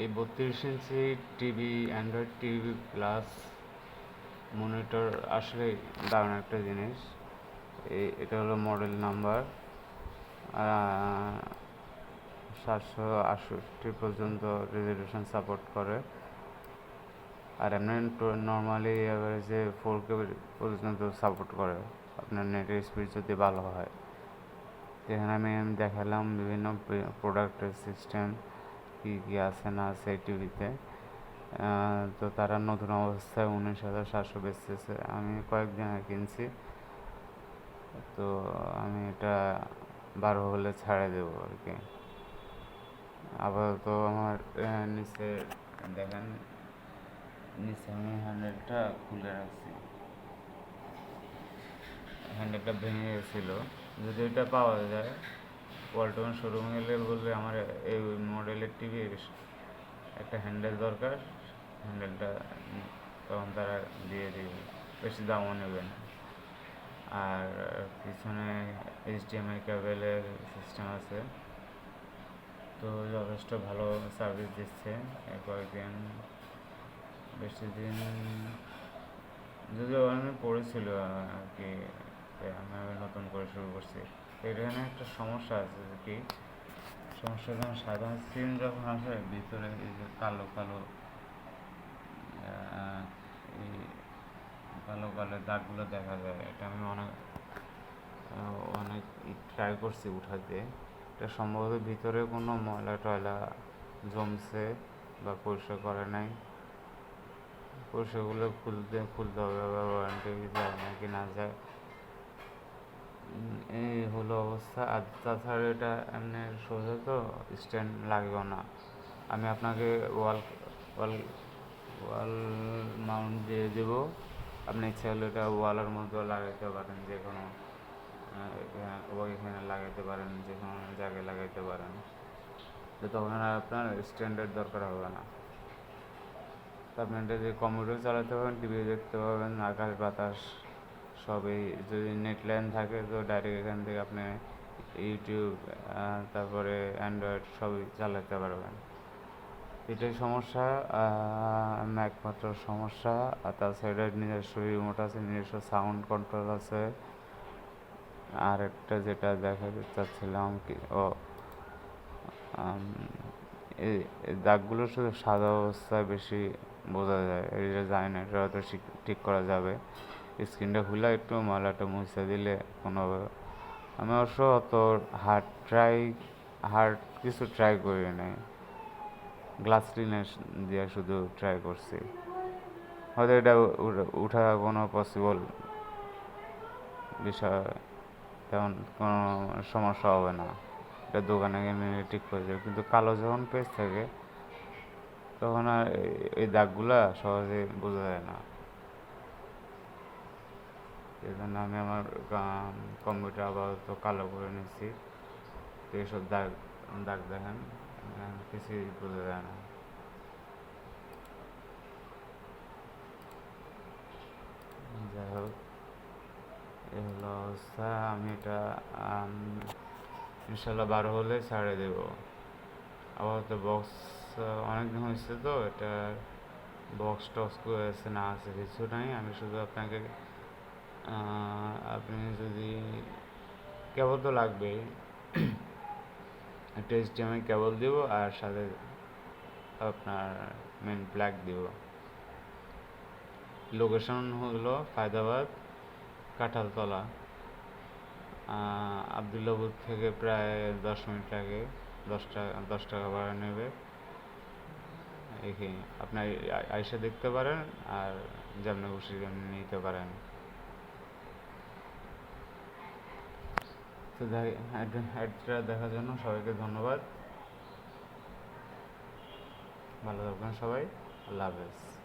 এই বত্রিশ inch TV, android TV plus monitor আসলে দারুণ একটা জিনিস। এটা হলো মডেল নাম্বার সাতশো আটষট্টি পর্যন্ত রেজলিউশন সাপোর্ট করে। আর এমনি নর্মালি অ্যাভারেজে ফোর কে পর্যন্ত সাপোর্ট করে। আপনার নেটের স্পিড যদি ভালো হয়। যেখানে আমি দেখালাম বিভিন্ন প্রোডাক্টের সিস্টেম কী কী আছে না আছে টিভিতে তো। তারা নতুন অবস্থায় উনিশ হাজার সাতশো বেচতেছে। আমি কয়েকদিন আগে কিনছি। তো আমি এটা বারো হলে ছাড়ে দেবো আর কি। আপাতত আমার নিচে, দেখেন, নিচে আমি হ্যান্ডেলটা খুলে রাখছি। হ্যান্ডেলটা ভেঙে গেছিল। যদি এটা পাওয়া যায় ওয়ালটন শোরুমে গেলে বলবে আমার এই মডেলের টিভি একটা হ্যান্ডেল দরকার হ্যান্ডেলটা তখন তারা দিয়ে দিবে, বেশি দামও নেবে না। আর পিছনে এইচডিএমআই কেবেলের সিস্টেম আছে, তো যথেষ্ট ভালো সার্ভিস দিচ্ছে কয়েকদিন বেশি দিন, যদিও আমি পড়েছিল আর কি আমি শুরু করছি। এখানে একটা সমস্যা আছে কি, সমস্যা যেমন সাধারণ সিম যখন আসে, ভিতরে এই যে কালো কালো এই কালো কালো দাগগুলো দেখা যায়, এটা আমি অনেক অনেক ট্রাই করছি উঠাতে। এটা সম্ভবত ভিতরে কোনো ময়লা টয়লা জমছে বা পরিষ্কার করে নাই। পরিষ্কারগুলো খুলতে খুলতে হবে আবার ওয়ারেন্টি যায় নাকি না যায়। এই হলো অবস্থা। আর তাছাড়া এটা এমনি সোজা তো স্ট্যান্ড লাগবেও না। আমি আপনাকে ওয়াল ওয়াল ওয়াল মাউন্ট দিয়ে দেব। আপনি ইচ্ছা হলে এটা ওয়ালের মধ্যেও লাগাইতে পারেন, যে কোনো ওইখানে লাগাইতে পারেন, যে কোনো জায়গায় লাগাইতে পারেন। তো তখন আর আপনার স্ট্যান্ডার্ড দরকার হবে না। আপনি এটা যে কম্পিউটার চালাতে পারবেন টিভি দেখতে পাবেন আকাশ বাতাস সবই যদি নেট লাইন থাকে তো ডাইরেক্ট এখান থেকে আপনি ইউটিউব তারপরে অ্যান্ড্রয়েড সবই চালাতে পারবেন। এটাই সমস্যা একমাত্র সমস্যা। আর তাছাড়া নিজস্ব রিমোট আছে, নিজস্ব সাউন্ড কন্ট্রোল আছে। আর একটা যেটা দেখাতে চাচ্ছিলাম কি, ও দাগগুলো শুধু সাদা অবস্থায় বেশি বোঝা যায়। এটা যায় না এটা হয়তো ঠিক করা যাবে। স্ক্রিনটা খুলে একটু ময়লাটা মুছে দিলে কোনো আমি অবশ্য অত হার্ড ট্রাই হার্ড কিছু ট্রাই করি নাই। গ্লাস ক্লিনার দিয়ে শুধু ট্রাই করছি। হয়তো এটা উঠা- কোনো পসিবল বিষয়, তেমন কোনো সমস্যা হবে না। এটা দোকানে গিয়ে ঠিক করে যাবে। কিন্তু কালো যখন পেজ থাকে, তখন আর এই দাগগুলা সহজে বোঝা যায় না। এই জন্য আমি আমার কম্পিউটার আপাতত কালো করে নিচ্ছি তো এইসব দাগ দাগ দেখেন কিছুই বোঝা যায় না। যাই হোক এই হলো অবস্থা। আমি এটা ইনশাল্লাহ বারো হলে ছাড়ে দেবো। আপাতত বক্স অনেক দিন হয়েছে তো, এটা বক্স টক্স আছে না আছে, কিছু নাই। আমি শুধু আপনাকে আপনি যদি কেবল তো লাগবেই একটা এইচডিএমআই কেবল দিব আর সাথে আপনার মেন প্লাগ দিব। লোকেশন হলো ফায়দাবাদ, কাঁঠালতলা। আবদুল্লাপুর থেকে প্রায় দশ মিনিট লাগে, দশ টাকা দশ টাকা ভাড়া নেবে। এখানে আপনি আই- আইসা দেখতে পারেন আর যেমনি খুশি নিতে পারেন। তো অ্যাডটা দেখার জন্য সবাইকে ধন্যবাদ। ভালো থাকবেন সবাই আল্লাহ হাফেজ।